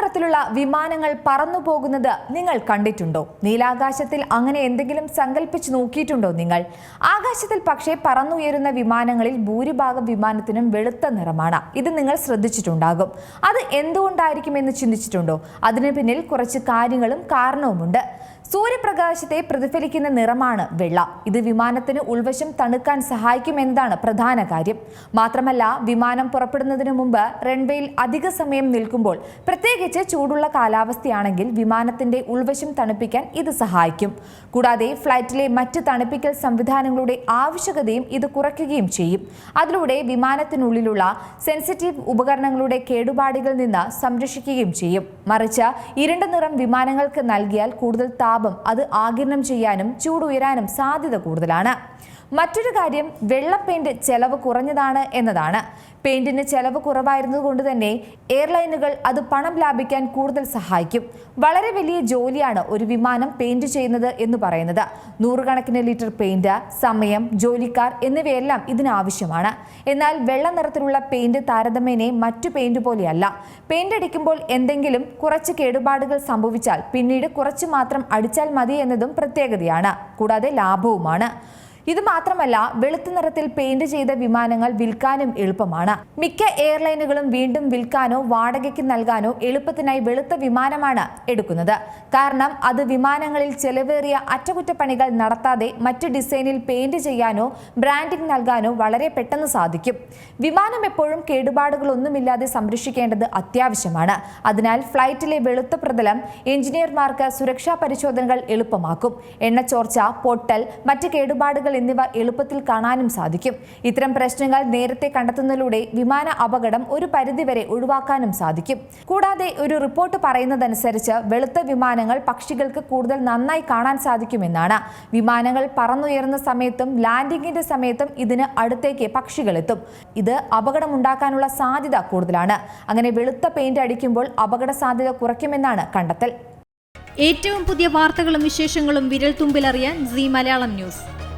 നിറത്തിലുള്ള വിമാനങ്ങൾ പറന്നു പോകുന്നത് നിങ്ങൾ കണ്ടിട്ടുണ്ടോ? നീലാകാശത്തിൽ അങ്ങനെ എന്തെങ്കിലും സങ്കല്പിച്ച് നോക്കിയിട്ടുണ്ടോ നിങ്ങൾ? ആകാശത്തിൽ പക്ഷേ പറന്നുയരുന്ന വിമാനങ്ങളിൽ ഭൂരിഭാഗം വിമാനത്തിനും വെളുത്ത നിറമാണ്. ഇത് നിങ്ങൾ ശ്രദ്ധിച്ചിട്ടുണ്ടാകും. അത് എന്തുകൊണ്ടായിരിക്കും എന്ന് ചിന്തിച്ചിട്ടുണ്ടോ? അതിന് പിന്നിൽ കുറച്ച് കാര്യങ്ങളും കാരണവുമുണ്ട്. സൂര്യപ്രകാശത്തെ പ്രതിഫലിക്കുന്ന നിറമാണ് വെള്ള. ഇത് വിമാനത്തിന് ഉൾവശം തണുക്കാൻ സഹായിക്കുമെന്നതാണ് പ്രധാന കാര്യം. മാത്രമല്ല വിമാനം പുറപ്പെടുന്നതിന് മുമ്പ് റൺവേയിൽ അധിക സമയം നിൽക്കുമ്പോൾ പ്രത്യേകിച്ച് ചൂടുള്ള കാലാവസ്ഥയാണെങ്കിൽ വിമാനത്തിന്റെ ഉൾവശം തണുപ്പിക്കാൻ ഇത് സഹായിക്കും. കൂടാതെ ഫ്ലൈറ്റിലെ മറ്റ് തണുപ്പിക്കൽ സംവിധാനങ്ങളുടെ ആവശ്യകതയും ഇത് കുറയ്ക്കുകയും ചെയ്യും. അതിലൂടെ വിമാനത്തിനുള്ളിലുള്ള സെൻസിറ്റീവ് ഉപകരണങ്ങളുടെ കേടുപാടുകളിൽ നിന്ന് സംരക്ഷിക്കുകയും ചെയ്യും. മറിച്ച് ഇരുണ്ട നിറം വിമാനങ്ങൾക്ക് നൽകിയാൽ കൂടുതൽ താപം അത് ആകിരണം ചെയ്യാനും ചൂടുയരാനും സാധ്യത കൂടുതലാണ്. മറ്റൊരു കാര്യം വെള്ള പെയിന്റ് ചെലവ് കുറഞ്ഞതാണ് എന്നതാണ്. പെയിന്റിന് ചെലവ് കുറവായിരുന്നതുകൊണ്ട് തന്നെ എയർലൈനുകൾ അത് പണം ലാഭിക്കാൻ കൂടുതൽ സഹായിക്കും. വളരെ വലിയ ജോലിയാണ് ഒരു വിമാനം പെയിന്റ് ചെയ്യുന്നത് എന്ന് പറയുന്നത്. നൂറുകണക്കിന് ലിറ്റർ പെയിന്റ് സമയം ജോലിക്കാർ എന്നിവയെല്ലാം ഇതിനാവശ്യമാണ്. എന്നാൽ വെള്ള നിറത്തിലുള്ള പെയിന്റ് താരതമ്യേനെ മറ്റു പെയിന്റ് പോലെയല്ല. പെയിന്റ് അടിക്കുമ്പോൾ എന്തെങ്കിലും കുറച്ച് കേടുപാടുകൾ സംഭവിച്ചാൽ പിന്നീട് കുറച്ച് മാത്രം അടിച്ചാൽ മതി എന്നതും പ്രത്യേകതയാണ്. കൂടാതെ ലാഭവുമാണ്. ഇത് മാത്രമല്ല വെളുത്ത നിറത്തിൽ പെയിന്റ് ചെയ്ത വിമാനങ്ങൾ വിൽക്കാനും എളുപ്പമാണ്. മിക്ക എയർലൈനുകളും വീണ്ടും വിൽക്കാനോ വാടകയ്ക്ക് നൽകാനോ എളുപ്പത്തിനായി വെളുത്ത വിമാനമാണ് എടുക്കുന്നത്. കാരണം അത് വിമാനങ്ങളിൽ ചെലവേറിയ അറ്റകുറ്റപ്പണികൾ നടത്താതെ മറ്റ് ഡിസൈനിൽ പെയിന്റ് ചെയ്യാനോ ബ്രാൻഡിംഗ് നൽകാനോ വളരെ പെട്ടെന്ന് സാധിക്കും. വിമാനം എപ്പോഴും കേടുപാടുകളൊന്നുമില്ലാതെ സംരക്ഷിക്കേണ്ടത് അത്യാവശ്യമാണ്. അതിനാൽ ഫ്ലൈറ്റിലെ വെളുത്ത പ്രതലം എഞ്ചിനീയർമാർക്ക് സുരക്ഷാ പരിശോധനകൾ എളുപ്പമാക്കും. എണ്ണച്ചോർച്ച പൊട്ടൽ മറ്റ് കേടുപാടുകൾ എന്നിവ എളുപ്പത്തിൽ കാണാനും സാധിക്കും. ഇത്തരം പ്രശ്നങ്ങൾ നേരത്തെ കണ്ടെത്തുന്നതിലൂടെ വിമാന അപകടം ഒരു പരിധിവരെ ഒഴിവാക്കാനും സാധിക്കും. കൂടാതെ ഒരു റിപ്പോർട്ട് പറയുന്നതനുസരിച്ച് വെളുത്ത വിമാനങ്ങൾ പക്ഷികൾക്ക് കൂടുതൽ നന്നായി കാണാൻ സാധിക്കുമെന്നാണ്. വിമാനങ്ങൾ പറന്നുയരുന്ന സമയത്തും ലാൻഡിങ്ങിന്റെ സമയത്തും ഇതിന് അടുത്തേക്ക് പക്ഷികൾ എത്തും. ഇത് അപകടമുണ്ടാക്കാനുള്ള സാധ്യത കൂടുതലാണ്. അങ്ങനെ വെളുത്ത പെയിന്റ് അടിക്കുമ്പോൾ അപകട സാധ്യത കുറയ്ക്കുമെന്നാണ് കണ്ടെത്തൽ. ഏറ്റവും പുതിയ വാർത്തകളും വിശേഷങ്ങളും വിരൽ തുമ്പിലറിയാൻ സി മലയാളം ന്യൂസ്.